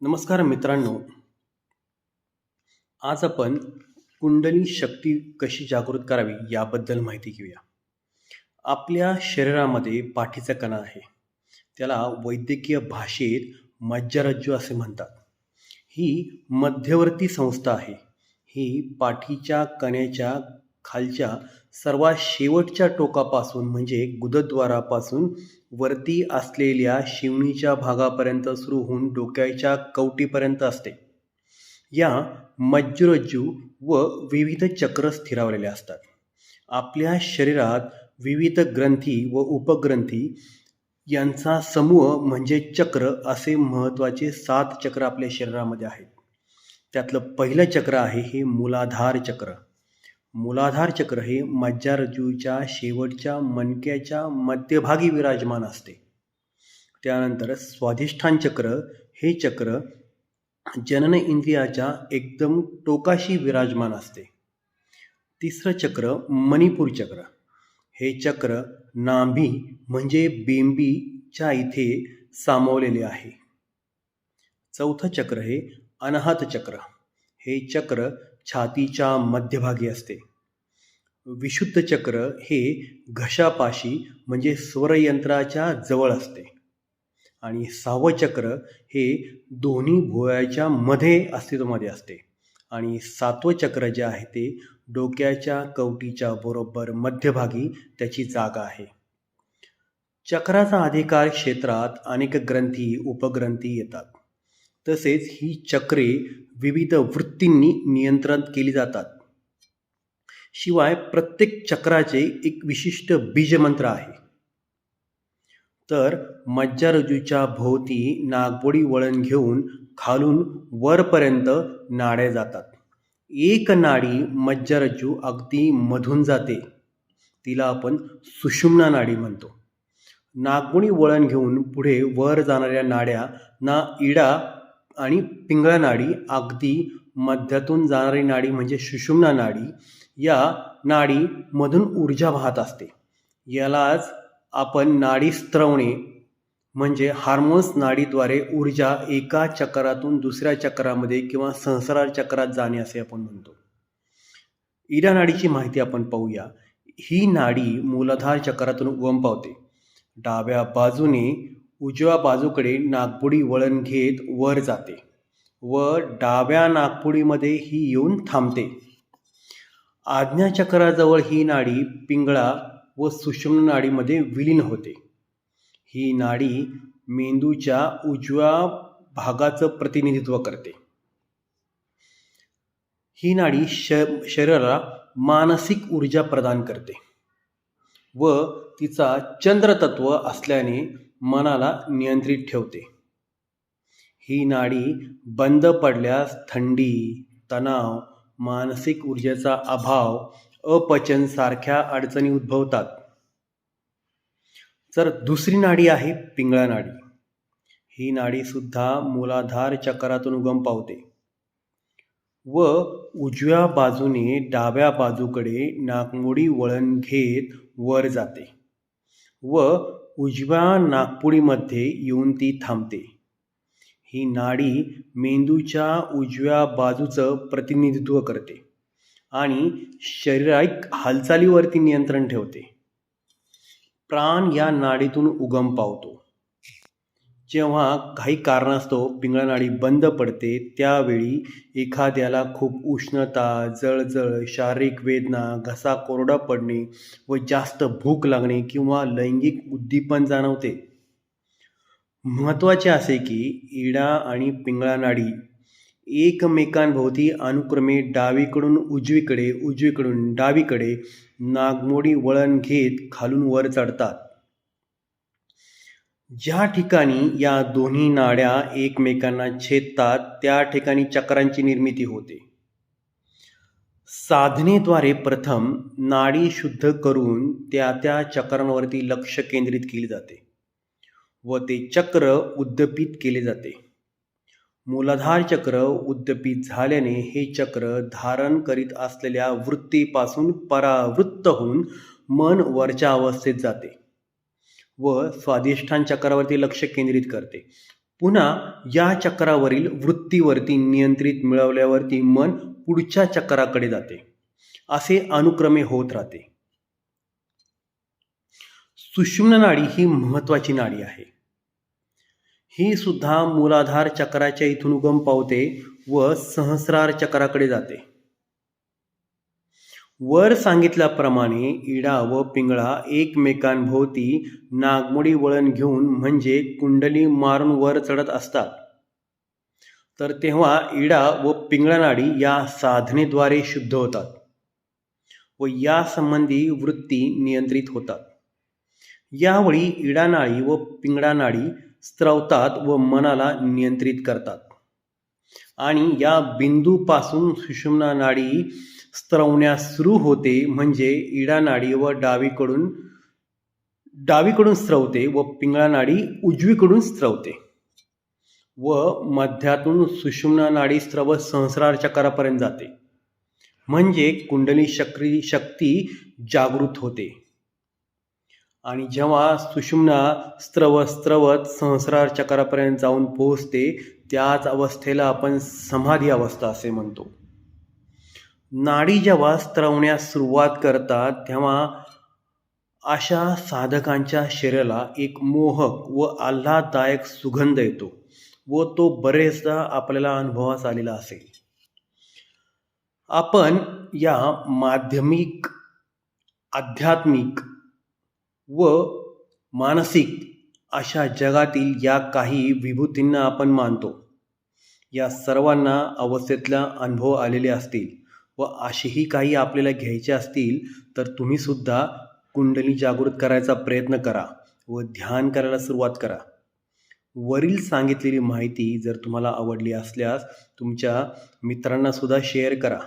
नमस्कार मित्रांनो. आज आपण कुंडली शक्ती कशी जागृत करावी याबद्दल माहिती घेऊया. आपल्या शरीरामध्ये पाठीचा कणा आहे. त्याला वैद्यकीय भाषेत मज्जारज्जू असे म्हणतात. ही मध्यवर्ती संस्था आहे. ही पाठीच्या कण्याच्या खालच्या सर्वात शेवटच्या टोकापासून म्हणजे गुदद्वारापासून वरती असलेल्या शिवणीच्या भागापर्यंत सुरू होऊन डोक्याच्या कवटीपर्यंत असते. या मज्जुरज्जू व विविध चक्र स्थिरावलेले असतात. आपल्या शरीरात विविध ग्रंथी व उपग्रंथी यांचा समूह म्हणजे चक्र असे महत्त्वाचे सात चक्र आपल्या शरीरामध्ये आहेत. त्यातलं पहिलं चक्र आहे हे मूलाधार चक्र. मूलाधार चक्र हे मज्जारज्जूच्या शेवटच्या मणक्याच्या मध्यभागी विराजमान असते. त्यानंतर स्वाधिष्ठान चक्र हे चक्र जनन इंद्रियाच्या एकदम टोकाशी विराजमान असते. तिसरं चक्र मणिपूर चक्र. हे चक्र नाभी म्हणजे बेंबीच्या इथे सामावलेले आहे. चौथं चक्र हे अनाहत चक्र. हे चक्र छातीच्या मध्यभागी असते. विशुद्ध चक्र हे घशापाशी म्हणजे स्वरयंत्राच्या जवळ असते. आणि सहावं चक्र हे दोन्ही भुवयाच्या मध्ये अस्तित्वामध्ये असते. आणि सातवं चक्र जे आहे ते डोक्याच्या कवटीच्या बरोबर मध्यभागी त्याची जागा आहे. चक्राचा अधिकार क्षेत्रात अनेक ग्रंथी उपग्रंथी येतात. तसेच ही चक्रे विविध वृत्तींनी नियंत्रित केली जातात. शिवाय प्रत्येक चक्राचे एक विशिष्ट बीजमंत्र आहे. तर मज्जारज्जूच्या भोवती नागबोडी वळण घेऊन खालून वरपर्यंत नाड्या जातात. एक नाडी मज्जारज्जू अगदी मधून जाते. तिला आपण सुषुम्ना नाडी म्हणतो. नागबोडी वळण घेऊन पुढे वर जाणाऱ्या नाड्या ना इडा आणि पिंगळा नाडी अगदी मध्यातून जाणारी नाडी म्हणजे सुषुम्ना नाडी या नाडीमधून ऊर्जा वाहत असते. यालाच आपण नाडी स्त्रवणे म्हणजे हार्मोन्स नाडीद्वारे ऊर्जा एका चक्रातून दुसऱ्या चक्रामध्ये किंवा संसार चक्रात जाणे असे आपण म्हणतो. इरा नाडीची माहिती आपण पाहूया. ही नाडी मूलाधार चक्रातून उगम पावते. डाव्या बाजूने उजव्या बाजूकडे नागपुडी वळण घेत वर जाते व डाव्या नागपुडीमध्ये ही येऊन थांबते. आज्ञाचक्राजवळ ही नाडी पिंगळा व सुषुम्न नाडीमध्ये विलीन होते. ही नाडी मेंदूच्या उजव्या भागाचं प्रतिनिधित्व करते. ही नाडी श शरीराला मानसिक ऊर्जा प्रदान करते व तिचा चंद्रतत्व असल्याने मनाला नियंत्रित ठेवते. ही नाडी बंद पडल्यास थंडी तणाव मानसिक ऊर्जेचा अभाव अपचन सारख्या अडचणी उद्भवतात. तर दुसरी नाडी आहे पिंगळा नाडी. ही नाडी सुद्धा मूलाधार चक्रातून उगम पावते. व उजव्या बाजूने डाव्या बाजूकडे नाकमोडी वळण घेत वर जाते. व उजव्या नागपुडीमध्ये येऊन ती थांबते. ही नाडी मेंदूच्या उजव्या बाजूचं प्रतिनिधित्व करते आणि शारीरिक हालचालीवरती नियंत्रण ठेवते. प्राण या नाडीतून उगम पावतो. जेव्हा काही कारणास्तव पिंगळा नाडी बंद पडते त्यावेळी एखाद्याला खूप उष्णता जळजळ शारीरिक वेदना घसा कोरडा पडणे व जास्त भूक लागणे किंवा लैंगिक उद्दीपन जाणवते. महत्त्वाचे असे की इडा आणि पिंगळा नाडी एकमेकांभोवती अनुक्रमे डावीकडून उजवीकडे उजवीकडून डावीकडे नागमोडी वळण घेत खालून वर चढतात. ज्या ठिकाणी या दोन्ही नाड्या एकमेकांना छेदतात त्या ठिकाणी चक्रांची निर्मिती होते. साधनेद्वारे प्रथम नाडी शुद्ध करून त्या त्या चक्रांवरती लक्ष केंद्रित केले जाते व ते चक्र उद्दपित केले जाते. मूलाधार चक्र उद्दपित झाल्याने हे चक्र धारण करीत असलेल्या वृत्तीपासून परावृत्त होऊन मन वरच्या अवस्थेत जाते. व स्वाधिष्ठान चक्रावरती लक्ष केंद्रित करते. पुन्हा या चक्रावरील वृत्तीवरती नियंत्रित मिळवल्यावरती मन पुढच्या चक्राकडे जाते. असे अनुक्रमे होत राहते. सुषुम्न नाडी ही महत्वाची नाडी आहे. ही सुद्धा मूलाधार चक्राच्या इथून उगम पावते व सहस्रार चक्राकडे जाते. वर सांगितल्याप्रमाणे इडा व पिंगळा एकमेकांभोवती नागमोडी वळण घेऊन म्हणजे कुंडली मारून वर चढत असतात. तर तेव्हा इडा व पिंगळा नाडी या साधनेद्वारे शुद्ध होतात व या संबंधी वृत्ती नियंत्रित होतात. यावेळी इडा नाडी व पिंगळा नाडी स्त्रवतात व मनाला नियंत्रित करतात. आणि या बिंदूपासून सुषुम्ना नाडी स्त्रवण्यास सुरू होते म्हणजे इडा नाडी व डावीकडून डावीकडून स्त्रवते व पिंगळा नाडी उजवीकडून स्त्रवते व मध्यातून सुषुम्ना नाडी स्त्रव सहस्रार चक्रापर्यंत जाते. म्हणजे कुंडली शक्री शक्ती जागृत होते. आणि जेव्हा सुषुम्ना स्त्रव स्त्रवत सहस्रार चक्रापर्यंत जाऊन पोहोचते त्याच अवस्थेला आपण समाधी अवस्था असे म्हणतो. नाडी जेव्हा स्त्रवण्यास सुरुवात करतात तेव्हा अशा साधकांच्या शरीराला एक मोहक व आल्हाददायक सुगंध येतो व तो बरेचदा आपल्याला अनुभवास आलेला असेल. आपण या माध्यमिक आध्यात्मिक व मानसिक अशा जगातील या काही विभूतींना आपण मानतो. या सर्वांना अवस्थेतला अनुभव आलेले असतील. व अशीही काही आपल्याला घ्यायचे असतील तर तुम्हीसुद्धा कुंडली जागृत करायचा प्रयत्न करा व ध्यान करायला सुरुवात करा. वरील सांगितलेली माहिती जर तुम्हाला आवडली असल्यास तुमच्या मित्रांनासुद्धा शेअर करा.